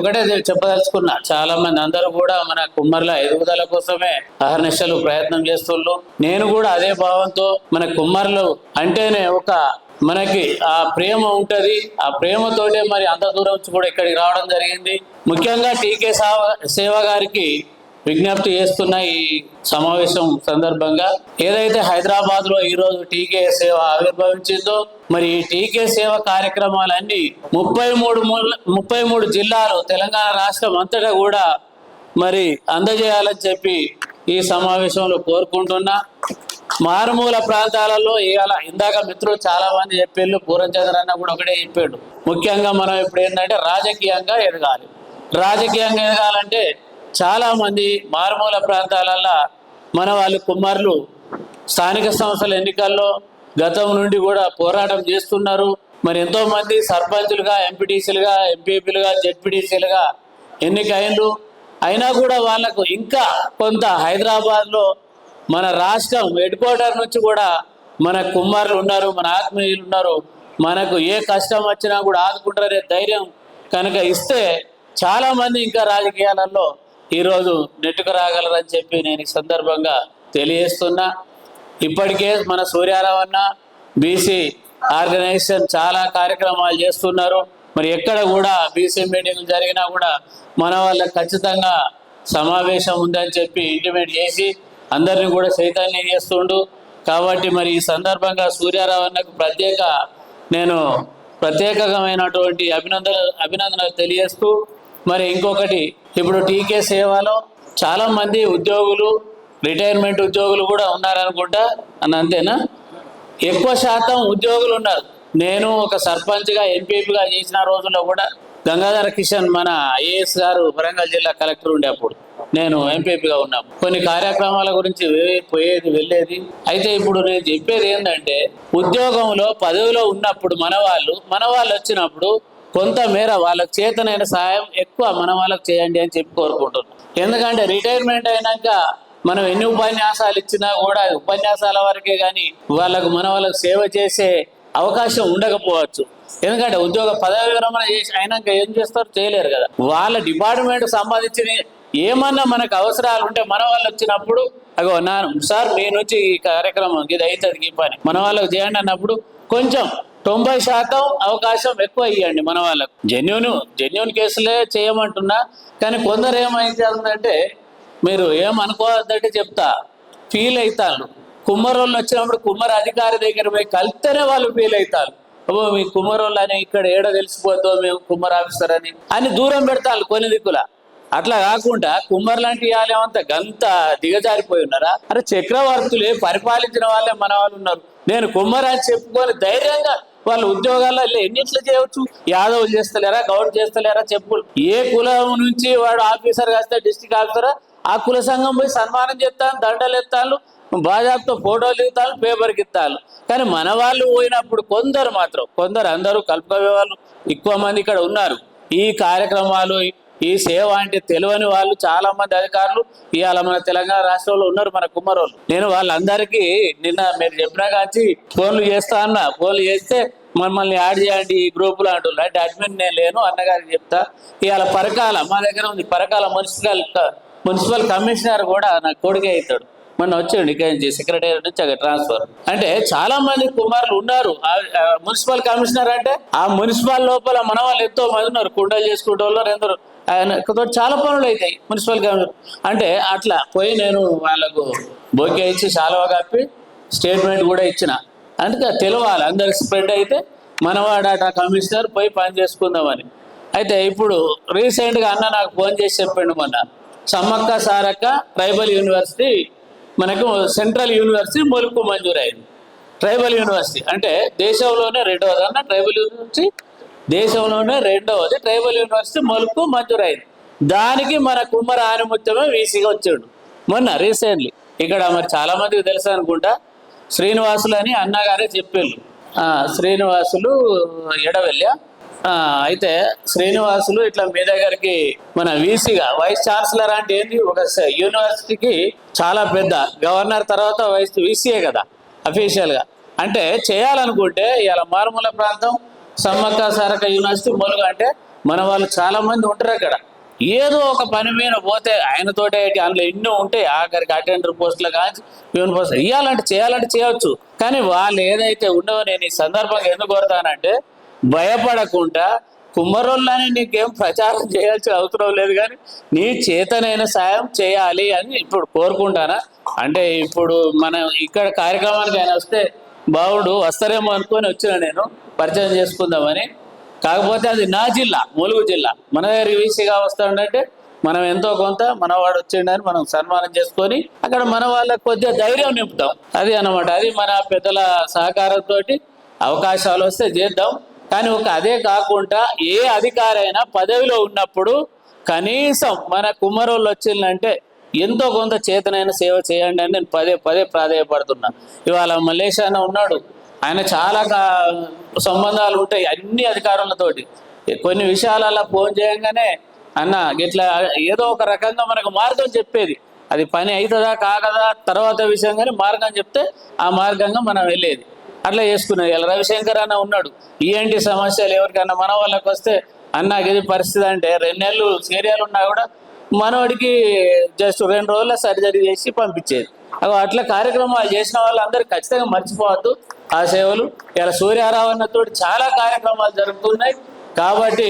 ఒకటే చెప్పదలుచుకున్నా చాలా మంది అందరూ కూడా మన కుమ్మర్ల ఎదుగుదల కోసమే అహర్నిశలు ప్రయత్నం చేస్తున్నారు నేను కూడా అదే భావంతో మన కుమ్మర్లు అంటేనే ఒక మనకి ఆ ప్రేమ ఉంటది. ఆ ప్రేమతోటే మరి అంత దూరం కూడా ఇక్కడికి రావడం జరిగింది. ముఖ్యంగా టీకే సావ సేవ గారికి విజ్ఞప్తి చేస్తున్న ఈ సమావేశం సందర్భంగా ఏదైతే హైదరాబాద్లో ఈ రోజు టీకే సేవ ఆవిర్భవించిందో మరి ఈ టీకే సేవ కార్యక్రమాలన్నీ ముప్పై మూడు ముప్పై మూడు జిల్లాలు తెలంగాణ రాష్ట్రం అంతటా కూడా మరి అందజేయాలని చెప్పి ఈ సమావేశంలో కోరుకుంటున్నా. మారుమూల ప్రాంతాలలో ఇవాళ ఇందాక మిత్రులు చాలా మంది చెప్పారు పూరం అన్న కూడా ఒకటే చెప్పాడు. ముఖ్యంగా మనం ఇప్పుడు ఏంటంటే రాజకీయంగా ఎదగాలి. రాజకీయంగా ఎదగాలంటే చాలా మంది మారుమూల ప్రాంతాలల్లో మన వాళ్ళు కుమారులు స్థానిక సంస్థల ఎన్నికల్లో గతం నుండి కూడా పోరాటం చేస్తున్నారు. మరి ఎంతో మంది సర్పంచులుగా ఎంపీటీసీలుగా ఎంపీపీలుగా జెడ్పీటీసీలుగా ఎన్నికైనరు అయినా కూడా వాళ్ళకు ఇంకా కొంత హైదరాబాద్లో మన రాష్ట్రం హెడ్ క్వార్టర్ నుంచి కూడా మన కుమారులు ఉన్నారు మన ఆత్మీయులు ఉన్నారు. మనకు ఏ కష్టం వచ్చినా కూడా ఆదుకుంటారనే ధైర్యం కనుక ఇస్తే చాలా మంది ఇంకా రాజకీయాలలో ఈరోజు నెట్టుకు రాగలరని చెప్పి నేను ఈ సందర్భంగా తెలియజేస్తున్నా. ఇప్పటికే మన సూర్యారావు అన్న బీసీ ఆర్గనైజేషన్ చాలా కార్యక్రమాలు చేస్తున్నారు. మరి ఎక్కడ కూడా బీసీ మీటింగ్లు జరిగినా కూడా మన వాళ్ళకి ఖచ్చితంగా సమావేశం ఉందని చెప్పి ఇంటిమేట్ చేసి అందరిని కూడా చైతన్యం చేస్తుండు. కాబట్టి మరి ఈ సందర్భంగా సూర్యారావు అన్నకు ప్రత్యేక నేను ప్రత్యేకమైనటువంటి అభినందన అభినందనలు తెలియజేస్తూ మరి ఇంకొకటి ఇప్పుడు టీకే సేవలో చాలా మంది ఉద్యోగులు రిటైర్మెంట్ ఉద్యోగులు కూడా ఉన్నారనుకుంటా అని అంతేనా? ఎక్కువ శాతం ఉద్యోగులు ఉన్నారు. నేను ఒక సర్పంచ్గా ఎంపీపీగా చేసిన రోజుల్లో కూడా గంగాధర కిషన్ మన ఐఏఎస్ గారు వరంగల్ జిల్లా కలెక్టర్ ఉండే అప్పుడు నేను ఎంపీపీగా ఉన్నాం కొన్ని కార్యక్రమాల గురించి పోయేది వెళ్ళేది. అయితే ఇప్పుడు నేను చెప్పేది ఏంటంటే ఉద్యోగంలో పదవిలో ఉన్నప్పుడు మన వాళ్ళు మన వాళ్ళు వచ్చినప్పుడు కొంతమేర వాళ్ళకి చేతనైన సాయం ఎక్కువ మన వాళ్ళకి చేయండి అని చెప్పి కోరుకుంటున్నాం. ఎందుకంటే రిటైర్మెంట్ అయినాక మనం ఎన్ని ఉపన్యాసాలు ఇచ్చినా కూడా ఉపన్యాసాల వరకే కానీ వాళ్ళకు మన వాళ్ళకు సేవ చేసే అవకాశం ఉండకపోవచ్చు. ఎందుకంటే ఉద్యోగ పదవి విరమణ చేసి అయినాక ఏం చేస్తారు? చేయలేరు కదా. వాళ్ళ డిపార్ట్మెంట్ సంబంధించిన ఏమన్నా మనకు అవసరాలు ఉంటే మన వాళ్ళు వచ్చినప్పుడు అగో నా సార్ మీ నుంచి ఈ కార్యక్రమం ఇది అవుతుంది ఈ పని. మన వాళ్ళకి చేయండి అన్నప్పుడు కొంచెం తొంభై శాతం అవకాశం ఎక్కువ ఇవ్వండి మన వాళ్ళకు. జెన్యున్ జెన్యున్ కేసులే చేయమంటున్నా కానీ కొందరు ఏమైతుందంటే మీరు ఏమనుకోవద్దంటే చెప్తా ఫీల్ అవుతారు. కుమ్మరోళ్ళు వచ్చినప్పుడు కుమ్మర అధికారి దగ్గర పోయి కలిస్తేనే వాళ్ళు ఫీల్ అవుతారు. అబ్బో మీ కుమ్మరోళ్ళు అని ఇక్కడ ఏడ తెలిసిపోద్దో మేము కుమ్మర్ ఆఫీసర్ అని. అని దూరం పెడతారు కొన్ని దిక్కుల. అట్లా కాకుండా కుమ్మర్ లాంటి వాళ్ళేమంతా గంత దిగజారిపోయి ఉన్నారా? అరే చక్రవర్తులే పరిపాలించిన వాళ్ళే మన వాళ్ళు ఉన్నారు. నేను కుమ్మర్ అని చెప్పుకొని ధైర్యంగా వాళ్ళు ఉద్యోగాల్లో ఎన్నిట్లు చేయవచ్చు యాదవులు చేస్తలేరా? గౌడ్ చేస్తలేరా? చెప్పు. ఏ కులం నుంచి వాడు ఆఫీసర్ కాస్తే డిస్టిక్ ఆఫీసర్? ఆ కుల సంఘం పోయి సన్మానం చేస్తాను దండలు ఎత్తాను బాజాబ్తో ఫోటోలు ఇస్తాను పేపర్కి ఇస్తాను కానీ మన వాళ్ళు పోయినప్పుడు కొందరు మాత్రం కొందరు అందరూ కలుపుకోవే వాళ్ళు ఎక్కువ మంది ఇక్కడ ఉన్నారు. ఈ కార్యక్రమాలు ఈ సేవ అంటే తెలియని వాళ్ళు చాలా మంది అధికారులు ఇవాళ మన తెలంగాణ రాష్ట్రంలో ఉన్నారు మన కుమ్మరోళ్ళు. నేను వాళ్ళందరికీ నిన్న మీరు చెప్పినా కాచి ఫోన్లు చేస్తా అన్న. ఫోన్లు చేస్తే మమ్మల్ని యాడ్ చేయండి ఈ గ్రూపులో అంటున్నారు. అంటే అడ్మిన్ నేను లేను అన్నగారికి చెప్తా. ఇవాళ పరకాల మా దగ్గర ఉంది పరకాల మున్సిపల్ మున్సిపల్ కమిషనర్ కూడా నాకు కొడుకే అవుతాడు మొన్న వచ్చాడు ఇక్కడ నుంచి సెక్రటరీ నుంచి అక్కడ ట్రాన్స్ఫర్ అంటే చాలా మంది కుమారులు ఉన్నారు. మున్సిపల్ కమిషనర్ అంటే ఆ మున్సిపల్ లోపల మన వాళ్ళు ఎంతో మంది ఉన్నారు. కుండలు చేసుకుంటే వాళ్ళు ఎందరో ఆయనతో చాలా పనులు అవుతాయి మున్సిపల్ కమిషనర్. అంటే అట్లా పోయి నేను వాళ్ళకు బోకే ఇచ్చి శాలువ కప్పి స్టేట్మెంట్ కూడా ఇచ్చిన. అందుకే తెలవాలి. అందరికి స్ప్రెడ్ అయితే మనవాడట కమిషనర్ పోయి పని చేసుకుందామని. అయితే ఇప్పుడు రీసెంట్గా అన్న నాకు ఫోన్ చేసి చెప్పండి మొన్న. సమ్మక్క సారక్క ట్రైబల్ యూనివర్సిటీ మనకు సెంట్రల్ యూనివర్సిటీ మొలుపు మంజూరైంది ట్రైబల్ యూనివర్సిటీ. అంటే దేశంలోనే రెండవది అన్న ట్రైబల్ యూనివర్సిటీ దేశంలోనే రెండవది ట్రైబల్ యూనివర్సిటీ మొలుపు మంజూరైంది దానికి మన కుమ్మర ఆనిముత్యమే వీసీగా వచ్చాడు. మొన్న రీసెంట్లీ. ఇక్కడ మరి చాలా మందికి తెలుసు అనుకుంటా. శ్రీనివాసులు అని అన్నగారే చెప్పారు. శ్రీనివాసులు ఎడవెల్లి. అయితే శ్రీనివాసులు ఇట్లా మీ దగ్గరికి మన వీసీగా వైస్ ఛాన్సలర్ అంటే ఏంది? ఒక యూనివర్సిటీకి చాలా పెద్ద గవర్నర్ తర్వాత వైస్ వీసీఏ కదా అఫీషియల్గా. అంటే చేయాలనుకుంటే ఇలా మారుమూల ప్రాంతం సమ్మక్క సారక యూనివర్సిటీ మొలుగు అంటే మన వాళ్ళు చాలా మంది ఉంటారు అక్కడ. ఏదో ఒక పని మీద పోతే ఆయనతోటే అందులో ఎన్నో ఉంటాయి. ఆఖరికి అటెండర్ పోస్టులు కానీ ప్యూన్ పోస్ట్ ఇవ్వాలంటే చేయాలంటే చేయొచ్చు కానీ వాళ్ళు ఏదైతే ఉండవో నేను ఈ సందర్భంగా ఎందుకు కోరుతానంటే భయపడకుండా కుమ్మరోళ్ళని నీకేం ప్రచారం చేయాల్సిన అవసరం లేదు కానీ నీ చేతనైన సాయం చేయాలి అని ఇప్పుడు కోరుకుంటానా? అంటే ఇప్పుడు మనం ఇక్కడ కార్యక్రమానికి ఆయన వస్తే బావుడు వస్తారేమో అనుకొని వచ్చిన నేను పరిచయం చేసుకుందామని. కాకపోతే అది నా జిల్లా ములుగు జిల్లా. మన దగ్గర వీసీగా వస్తాడంటే మనం ఎంతో కొంత మనవాడు వచ్చిండని మనం సన్మానం చేసుకొని అక్కడ మన వాళ్ళకి కొద్దిగా ధైర్యం నింపుతాం. అది అనమాట అది మన పెద్దల సహకారంతో అవకాశాలు వస్తే చేద్దాం. కానీ ఒక అదే కాకుండా ఏ అధికారైనా పదవిలో ఉన్నప్పుడు కనీసం మన కుమ్మరోళ్ళు వచ్చిందంటే ఎంతో కొంత చేతనైన సేవ చేయండి అని నేను పదే పదే ప్రాధాయపడుతున్నా. ఇవాళ మలేషియాన ఉన్నాడు. ఆయన చాలా సంబంధాలు ఉంటాయి అన్ని అధికారులతోటి. కొన్ని విషయాలలో ఫోన్ చేయంగానే అన్న ఇట్లా ఏదో ఒక రకంగా మనకు మార్గం చెప్పేది. అది పని అవుతుందా కాగదా తర్వాత విషయం కానీ మార్గం చెప్తే ఆ మార్గంగా మనం వెళ్ళేది. అట్లా చేసుకున్నది ఇలా రవిశంకర్ అన్న ఉన్నాడు. ఏంటి సమస్యలు ఎవరికన్నా మన వాళ్ళకి వస్తే అన్న ఇది పరిస్థితి అంటే రెండు నెలలు సీరియాలు ఉన్నా కూడా మనవాడికి జస్ట్ రెండు రోజుల సర్జరీ చేసి పంపించేది. అగో అట్లా కార్యక్రమాలు చేసిన వాళ్ళందరూ ఖచ్చితంగా మర్చిపోవద్దు. ఆ సేవలు. ఇలా సూర్యారావు అన్నతో చాలా కార్యక్రమాలు జరుగుతున్నాయి. కాబట్టి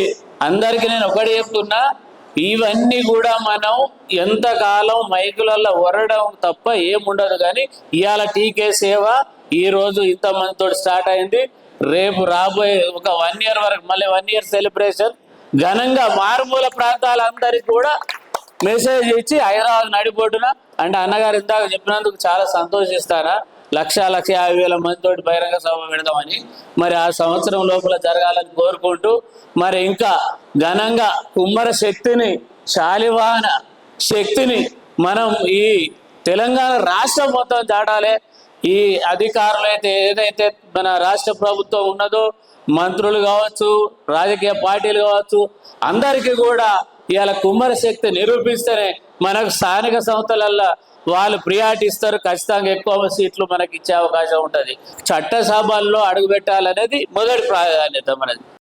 అందరికీ నేను ఒకటి చెప్తున్నా. ఇవన్నీ కూడా మనం ఎంతకాలం మైకులలో వరడం తప్ప ఏముండదు కానీ ఇవాళ టీకే సేవ ఈరోజు ఇంతమందితో స్టార్ట్ అయింది. రేపు రాబోయే ఒక వన్ ఇయర్ వరకు మళ్ళీ వన్ ఇయర్ సెలబ్రేషన్. ఘనంగా మారుమూల ప్రాంతాలందరికీ కూడా మెసేజ్ ఇచ్చి హైదరాబాద్ నడిపోటున అంటే అన్నగారు ఇందాక చెప్పినందుకు చాలా సంతోషిస్తారా? లక్ష లక్ష యాభై వేల మందితోటి బహిరంగ సభ పెడదామని. మరి ఆ సంవత్సరం లోపల జరగాలని కోరుకుంటూ మరి ఇంకా ఘనంగా కుమ్మర శక్తిని శాలివాహన శక్తిని మనం ఈ తెలంగాణ రాష్ట్రం మొత్తం దాటాలి. ఈ అధికారులు అయితే ఏదైతే మన రాష్ట్ర ప్రభుత్వం ఉన్నదో మంత్రులు కావచ్చు రాజకీయ పార్టీలు కావచ్చు అందరికీ కూడా ఇవాళ కుమ్మర శక్తి నిరూపిస్తేనే మనకు స్థానిక సంస్థలల్లో వాళ్ళు ప్రియారిటీ ఇస్తారు. ఖచ్చితంగా ఎక్కువ సీట్లు మనకి ఇచ్చే అవకాశం ఉంటుంది. చట్టసభల్లో అడుగుపెట్టాలనేది మొదటి ప్రాధాన్యత మనది.